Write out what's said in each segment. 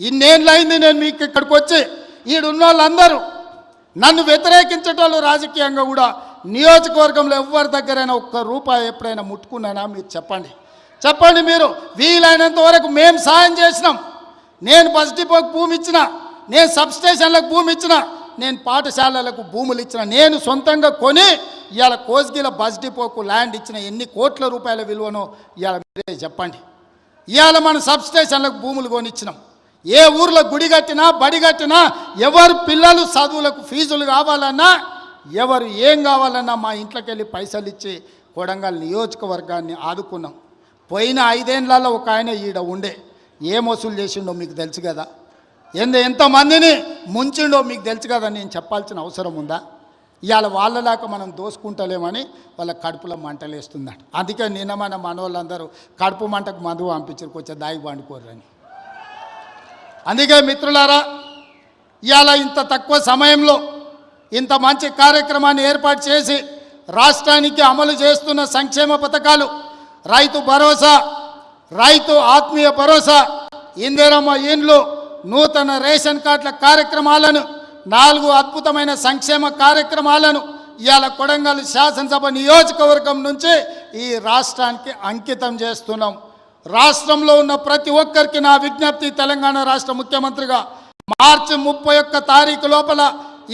ఇన్నేళ్ళు అయింది నేను మీకు ఇక్కడికి వచ్చి ఈడున్న వాళ్ళందరూ నన్ను వ్యతిరేకించేటోళ్ళు రాజకీయంగా కూడా నియోజకవర్గంలో ఎవరి దగ్గరైనా ఒక్క రూపాయి ఎప్పుడైనా ముట్టుకున్నానా మీరు చెప్పండి. చెప్పండి మీరు వీలైనంత వరకు మేము సాయం చేసినాం. నేను బస్ డిపోకి భూమి ఇచ్చిన నేను సబ్ స్టేషన్లకు భూమి ఇచ్చిన నేను పాఠశాలలకు భూములు ఇచ్చిన నేను సొంతంగా కొని ఇవాళ కోస్గిల బస్ డిపోకు ల్యాండ్ ఇచ్చిన ఎన్ని కోట్ల రూపాయల విలువనో ఇవాళ మీరే చెప్పండి. ఇవాళ మనం సబ్ స్టేషన్లకు భూములు కొనిచ్చినాం. ఏ ఊర్లో గుడి కట్టినా బడి కట్టినా ఎవరు పిల్లలు చదువులకు ఫీజులు కావాలన్నా ఎవరు ఏం కావాలన్నా మా ఇంట్లోకి వెళ్ళి పైసలు ఇచ్చి కొడంగల్ నియోజకవర్గాన్ని ఆదుకున్నాం. పోయిన ఐదేళ్ళలో ఒక ఆయన ఈడ ఉండే. ఏం వసూలు చేసిండో మీకు తెలుసు కదా. ఎంత ఎంతమందిని ముంచిండో మీకు తెలుసు కదా నేను చెప్పాల్సిన అవసరం ఉందా? ఇవాళ వాళ్ళలాగా మనం దోసుకుంటలేమని వాళ్ళ కడుపులో మంటలేస్తుందట. అందుకే నిన్న మన మనవాళ్ళందరూ కడుపు మంటకు మందు పంపించారు కొంచెం దాగి అని అందుకే మిత్రులారా ఇవాళ ఇంత తక్కువ సమయంలో ఇంత మంచి కార్యక్రమాన్ని ఏర్పాటు చేసి రాష్ట్రానికి అమలు చేస్తున్న సంక్షేమ పథకాలు రైతు భరోసా రైతు ఆత్మీయ భరోసా ఇందిరమ్మ ఇండ్లు నూతన రేషన్ కార్డుల కార్యక్రమాలను నాలుగు అద్భుతమైన సంక్షేమ కార్యక్రమాలను ఇవాళ కొడంగల్ శాసనసభ నియోజకవర్గం నుంచి ఈ రాష్ట్రానికి అంకితం చేస్తున్నాం. రాష్ట్రంలో ఉన్న ప్రతి ఒక్కరికి నా విజ్ఞప్తి తెలంగాణ రాష్ట్ర ముఖ్యమంత్రిగా మార్చి ముప్పై ఒక్క తారీఖు లోపల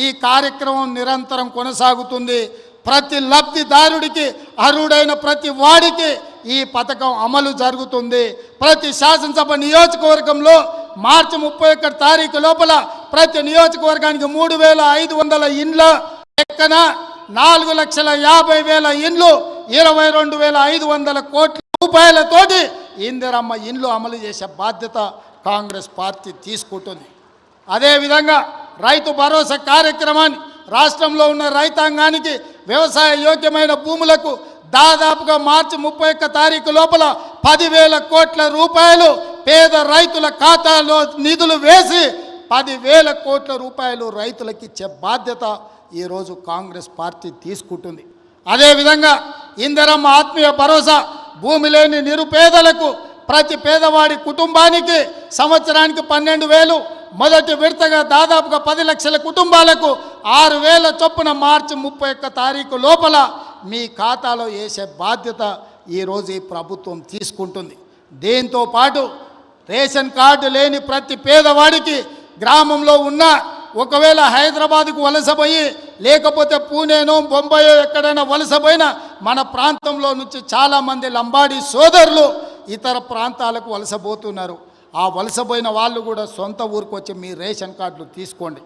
ఈ కార్యక్రమం నిరంతరం కొనసాగుతుంది. ప్రతి లబ్ధిదారుడికి అర్హుడైన ప్రతి వాడికి ఈ పథకం అమలు జరుగుతుంది. ప్రతి శాసనసభ నియోజకవర్గంలో మార్చి ముప్పై ఒక్క తారీఖు లోపల ప్రతి నియోజకవర్గానికి మూడు వేల ఐదు వందల ఇండ్ల లెక్కన నాలుగు లక్షల యాభై వేల ఇండ్లు ఇరవై రెండు వేల ఐదు వందల కోట్ల రూపాయలతోటి ఇందిరమ్మ ఇండ్లు అమలు చేసే బాధ్యత కాంగ్రెస్ పార్టీ తీసుకుంటుంది. అదేవిధంగా రైతు భరోసా కార్యక్రమాన్ని రాష్ట్రంలో ఉన్న రైతాంగానికి వ్యవసాయ యోగ్యమైన భూములకు దాదాపుగా మార్చి ముప్పై ఒక్క తారీఖు లోపల పదివేల కోట్ల రూపాయలు పేద రైతుల ఖాతాలో నిధులు వేసి పదివేల కోట్ల రూపాయలు రైతులకు ఇచ్చే బాధ్యత ఈరోజు కాంగ్రెస్ పార్టీ తీసుకుంటుంది. అదేవిధంగా ఇందరమ్మ ఆత్మీయ భరోసా భూమి లేని నిరుపేదలకు ప్రతి పేదవాడి కుటుంబానికి సంవత్సరానికి పన్నెండు వేలు మొదటి విడతగా దాదాపుగా పది లక్షల కుటుంబాలకు ఆరు వేల చొప్పున మార్చి ముప్పై ఒక్క తారీఖు లోపల మీ ఖాతాలో వేసే బాధ్యత ఈరోజు ఈ ప్రభుత్వం తీసుకుంటుంది. దీంతో పాటు రేషన్ కార్డు లేని ప్రతి పేదవాడికి గ్రామంలో ఉన్న ఒకవేళ హైదరాబాద్కు వలసపోయి లేకపోతే పూణేనో బొంబాయో ఎక్కడైనా వలసపోయినా మన ప్రాంతంలో నుంచి చాలామంది లంబాడి సోదరులు ఇతర ప్రాంతాలకు వలసపోతున్నారు. ఆ వలసపోయిన వాళ్ళు కూడా సొంత ఊరికి వచ్చి మీ రేషన్ కార్డులు తీసుకోండి.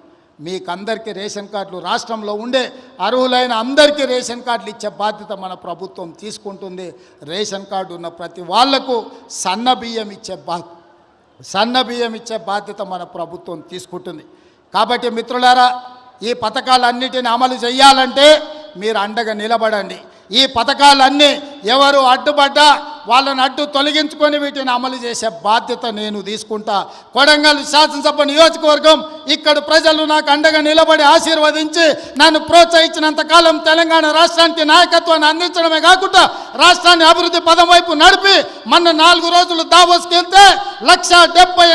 మీకు అందరికీ రేషన్ కార్డులు రాష్ట్రంలో ఉండే అర్హులైన అందరికీ రేషన్ కార్డులు ఇచ్చే బాధ్యత మన ప్రభుత్వం తీసుకుంటుంది. రేషన్ కార్డు ఉన్న ప్రతి వాళ్ళకు సన్న బియ్యం ఇచ్చే బా సన్న బియ్యం ఇచ్చే బాధ్యత మన ప్రభుత్వం తీసుకుంటుంది. కాబట్టి మిత్రులారా ఈ పథకాలన్నిటిని అమలు చేయాలంటే మీరు అండగా నిలబడండి. ఈ పథకాలన్నీ ఎవరు అడ్డుపడ్డా వాళ్ళని అడ్డు తొలగించుకొని వీటిని అమలు చేసే బాధ్యత నేను తీసుకుంటా. కొడంగల్ శాసనసభ నియోజకవర్గం ఇక్కడ ప్రజలు నాకు అండగా నిలబడి ఆశీర్వదించి నన్ను ప్రోత్సహించినంత కాలం తెలంగాణ రాష్ట్రానికి నాయకత్వాన్ని అందించడమే కాకుండా రాష్ట్రాన్ని అభివృద్ధి పదం వైపు నడిపి మొన్న నాలుగు రోజులు దావోస్కి వెళ్తే లక్ష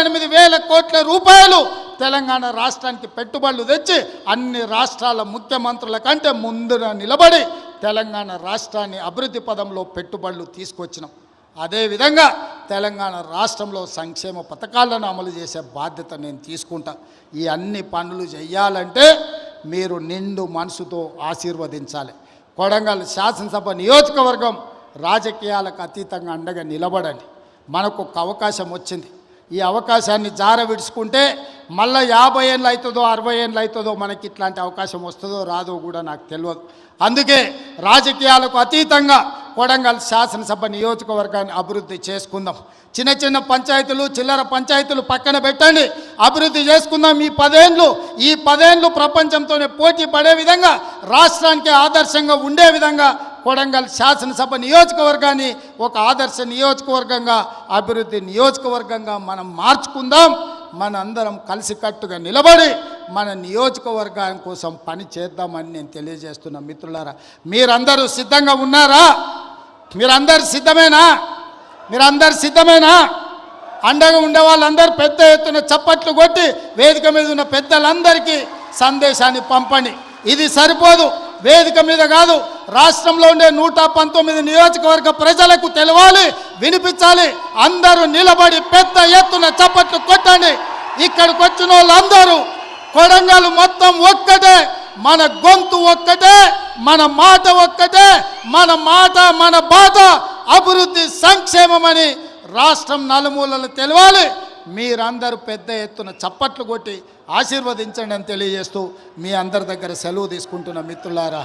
ఎనిమిది వేల కోట్ల రూపాయలు తెలంగాణ రాష్ట్రానికి పెట్టుబడులు తెచ్చి అన్ని రాష్ట్రాల ముఖ్యమంత్రుల కంటే ముందున నిలబడి తెలంగాణ రాష్ట్రాన్ని అభివృద్ధి పదంలో పెట్టుబడులు తీసుకొచ్చినాం. అదేవిధంగా తెలంగాణ రాష్ట్రంలో సంక్షేమ పథకాలను అమలు చేసే బాధ్యత నేను తీసుకుంటా. ఈ అన్ని పనులు చేయాలంటే మీరు నిండు మనసుతో ఆశీర్వదించాలి. కొడంగల్ శాసనసభ నియోజకవర్గం రాజకీయాలకు అతీతంగా అండగా నిలబడండి. మనకు ఒక అవకాశం వచ్చింది. ఈ అవకాశాన్ని జార విడుచుకుంటే మళ్ళీ యాభై ఏళ్ళు అవుతుందో అరవై ఏళ్ళు అవుతుందో మనకి ఇట్లాంటి అవకాశం వస్తుందో రాదో కూడా నాకు తెలియదు. అందుకే రాజకీయాలకు అతీతంగా కొడంగల్ శాసనసభ నియోజకవర్గాన్ని అభివృద్ధి చేసుకుందాం. చిన్న చిన్న పంచాయతీలు చిల్లర పంచాయతీలు పక్కన పెట్టండి. అభివృద్ధి చేసుకుందాం. ఈ పదేళ్ళు ఈ పదేళ్ళు ప్రపంచంతోనే పోటీ పడే విధంగా రాష్ట్రానికి ఆదర్శంగా ఉండే విధంగా కొడంగల్ శాసనసభ నియోజకవర్గాన్ని ఒక ఆదర్శ నియోజకవర్గంగా అభివృద్ధి నియోజకవర్గంగా మనం మార్చుకుందాం. మనందరం కలిసికట్టుగా నిలబడి మన నియోజకవర్గం కోసం పని చేద్దామని నేను తెలియజేస్తున్నా మిత్రులారా మీరందరూ సిద్ధంగా ఉన్నారా? మీరందరు సిద్ధమేనా? మీరందరు సిద్ధమేనా? అండగా ఉండే వాళ్ళందరూ పెద్ద ఎత్తున చప్పట్లు కొట్టి వేదిక మీద ఉన్న పెద్దలందరికీ సందేశాన్ని పంపండి. ఇది సరిపోదు వేదిక మీద కాదు రాష్ట్రంలో ఉండే నూట పంతొమ్మిది నియోజకవర్గ ప్రజలకు తెలవాలి వినిపించాలి అందరూ నిలబడి పెద్ద ఎత్తున చప్పట్లు కొట్టండి. ఇక్కడికి వచ్చిన వాళ్ళందరూ కొడంగల్ మొత్తం ఒక్కటే మన గొంతు ఒక్కటే మన మాట ఒక్కటే మన మాట మన బాధ అభివృద్ధి సంక్షేమమని రాష్ట్రం నలుమూలలు తెలవాలి. మీరందరూ పెద్ద ఎత్తున చప్పట్లు కొట్టి ఆశీర్వదించండి అని తెలియజేస్తూ మీ అందరి దగ్గర సెలవు తీసుకుంటున్న మిత్రులారా